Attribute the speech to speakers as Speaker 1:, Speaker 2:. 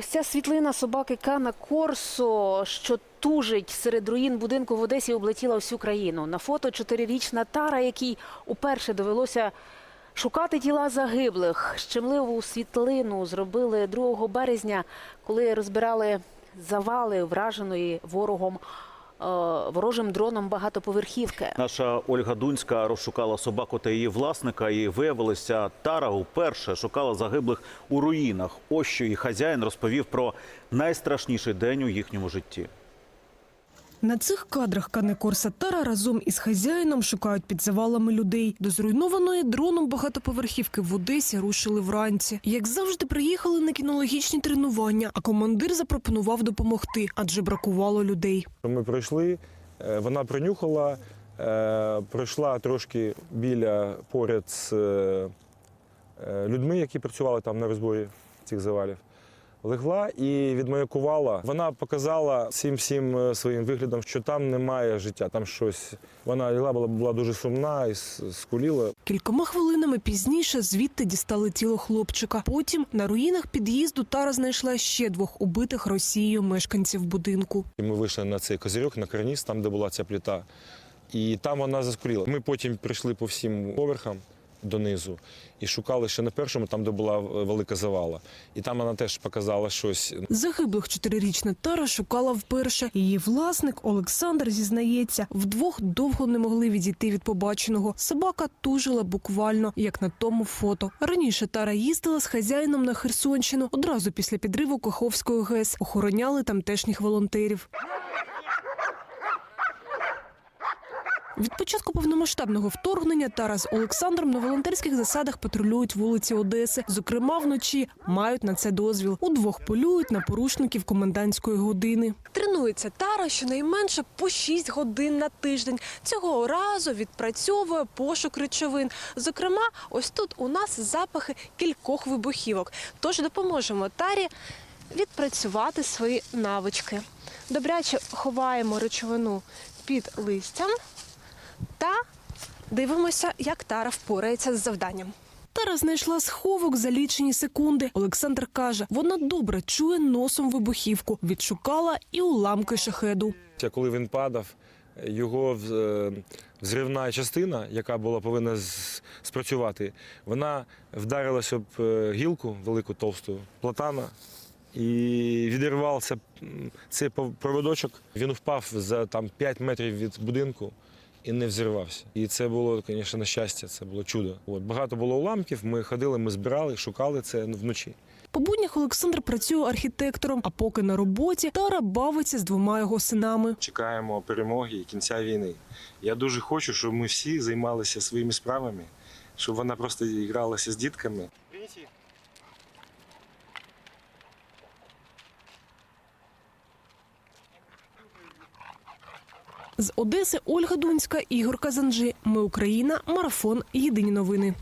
Speaker 1: Ось ця світлина собаки Кана Корсо, що тужить серед руїн будинку в Одесі, облетіла всю країну. На фото чотирирічна Тара, якій уперше довелося шукати тіла загиблих. Щемливу світлину зробили 2 березня, коли розбирали завали враженої ворогом ворожим дроном багатоповерхівки.
Speaker 2: Наша Ольга Дунська розшукала собаку та її власника, і виявилося, Тара вперше шукала загиблих у руїнах. Ось що її хазяїн розповів про найстрашніший день у їхньому житті.
Speaker 3: На цих кадрах Кане Корса Тара разом із хазяїном шукають під завалами людей. До зруйнованої дроном багатоповерхівки в Одесі рушили вранці. Як завжди, приїхали на кінологічні тренування, а командир запропонував допомогти, адже бракувало людей.
Speaker 4: Ми прийшли, е, вона принюхала, е, пройшла трошки біля поряд з е, людьми, які працювали там на розборі цих завалів. Легла і відмаякувала. Вона показала всім всім е, своїм виглядом, що там немає життя, там щось. Вона лягла, була, була дуже сумна і скуліла.
Speaker 3: Кількома хвилинами пізніше звідти дістали тіло хлопчика. Потім на руїнах під'їзду Тара знайшла ще двох убитих Росією мешканців будинку.
Speaker 4: І ми вийшли на цей козирьок, на карніз, там, де була ця плита. І там вона заскуріла. Ми потім прийшли по всім поверхам донизу і шукали ще на першому, там, де була е, велика завала. І там вона теж показала щось.
Speaker 3: Загиблих чотирирічна Тара шукала вперше. Її власник Олександр зізнається, вдвох довго не могли відійти від побаченого. Собака тужила буквально, як на тому фото. Раніше Тара їздила з хазяїном на Херсонщину одразу після підриву Каховської ГЕС. Охороняли тамтешніх волонтерів. Від початку повномасштабного вторгнення Тара з Олександром на волонтерських засадах патрулюють вулиці Одеси. Зокрема, вночі мають на це дозвіл. Удвох полюють на порушників комендантської години. Тренується Тара щонайменше по 6 годин на тиждень. Цього разу відпрацьовує пошук речовин. Зокрема, ось тут у нас запахи кількох вибухівок. Тож допоможемо Тарі відпрацювати свої навички. Добряче ховаємо речовину під листям та дивимося, як Тара впорається з завданням. Тара знайшла сховок за лічені секунди. Олександр каже, вона добре чує носом вибухівку, відшукала і уламки шахеду.
Speaker 4: Коли він падав, його е, взривна частина, яка була повинна спрацювати, вона вдарилася об е, гілку велику товсту платана. І відірвався цей проводочок. Він впав за там 5 метрів від будинку і не взірвався. І це було, звісно, на щастя, це було чудо. От багато було уламків. Ми ходили, ми збирали, шукали це вночі.
Speaker 3: По буднях Олександр працює архітектором, а поки на роботі Тара бавиться з двома його синами.
Speaker 4: Чекаємо перемоги і кінця війни. Я дуже хочу, щоб ми всі займалися своїми справами, щоб вона просто гралася з дітками.
Speaker 3: З Одеси Ольга Дунська, Ігор Казанджи. Ми Україна. Марафон. Єдині новини.